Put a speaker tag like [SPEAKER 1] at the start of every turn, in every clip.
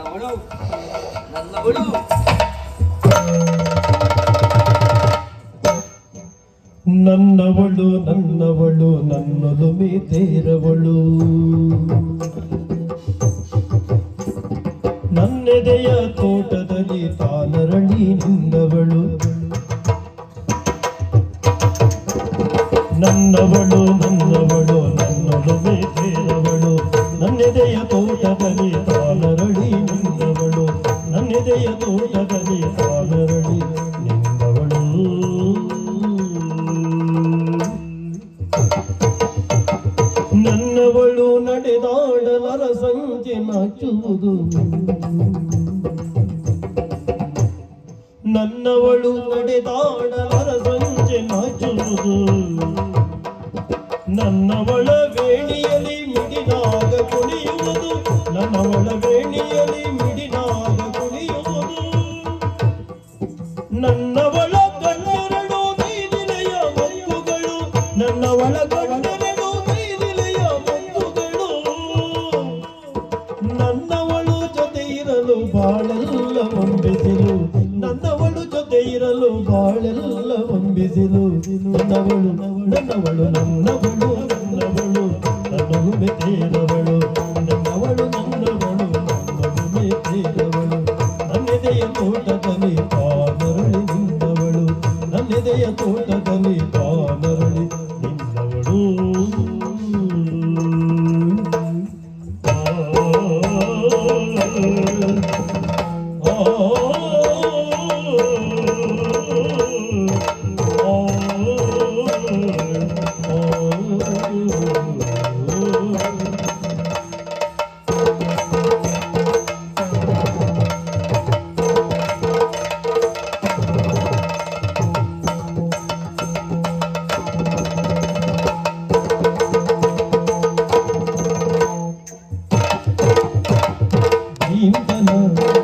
[SPEAKER 1] ನನ್ನವಳು ನನ್ನವಳು.
[SPEAKER 2] ನನ್ನವಳು ನನ್ನವಳು ತೇರವಳು ನನ್ನೆದೆಯ ತೋಟದಲ್ಲಿ ತಾನರಳಿ ನಿಂದವಳು. ನನ್ನವಳು ನನ್ನವಳು ನನ್ನೊಲುಮೆ ತೇರವಳು ನನ್ನೆದೆಯ ತೋಟದಲ್ಲಿ ನಿಂದವಳು ನನ್ನೆದೆಯ ತೋಟದಲ್ಲಿ ತಾನರಳಿ ನಿಂದವಳು ನನ್ನವಳು ನಡೆದಾಡಲರ ಸಂಜೆ ನಾಚುವುದು. ನನ್ನವಳು ನಡೆದಾಡಲರ ಸಂಜೆ ನಾಚುವುದು. ನನ್ನವಳ ವೇಣಿಯಲ್ಲಿ ಮಿಡಿದಾಗ ಕುಣಿಯುವುದು. ನನ್ನವಳ ವೇಣಿಯಲ್ಲಿ ನನ್ನವಳ ಜೊತೆ ಇರಲು ಬಾಳೆಲ್ಲ ಒಂಬಿಸಿಲು ನನ್ನವಳು ಜೊತೆ ಇರಲು ಬಾಳೆಲ್ಲ ಒಂಬಿಸಿಲು ನನ್ನವಳು ನನ್ನವಳು ನನ್ನವಳು ನನ್ನವಳು ನನ್ನವಳು ಮೆತ್ತೇರವಳು ನನ್ನವಳು ನನ್ನವಳು ನನ್ನವಳು ಮೆತ್ತೇರವಳು ನನ್ನೆದೆಯ ತೋಟದಲ್ಲಿ ತಾ ಮರಳಿ ನಿಂತವಳು. ನನ್ನೆದೆಯ ತೋಟದಲ್ಲಿ ಕಾನರಳಿ জানো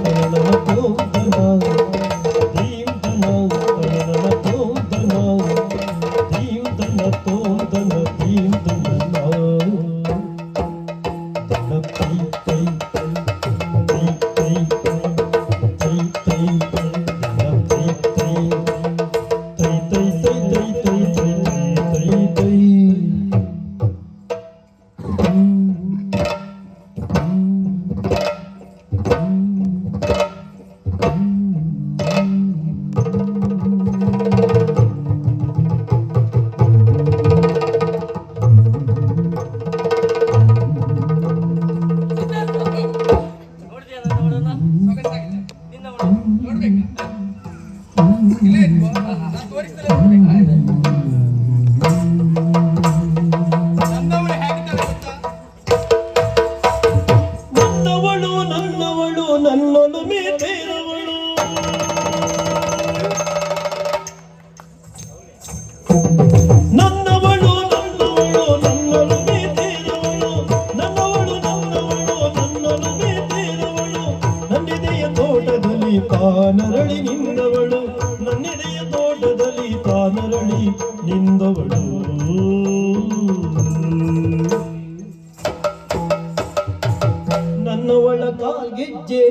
[SPEAKER 2] ಅರಳಿ ನಿಂದವಳು. ನನ್ನ ಒಳ ಕಾಲ್ಗೆಜ್ಜೆ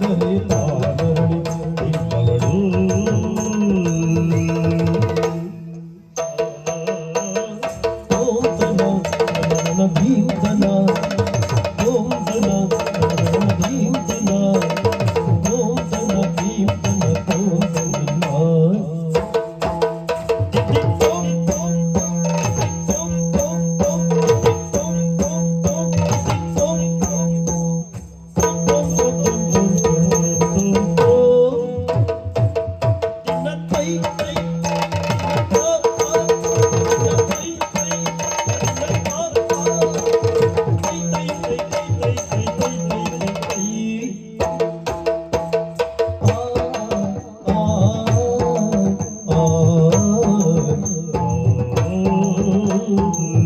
[SPEAKER 2] ಕದಲಿ um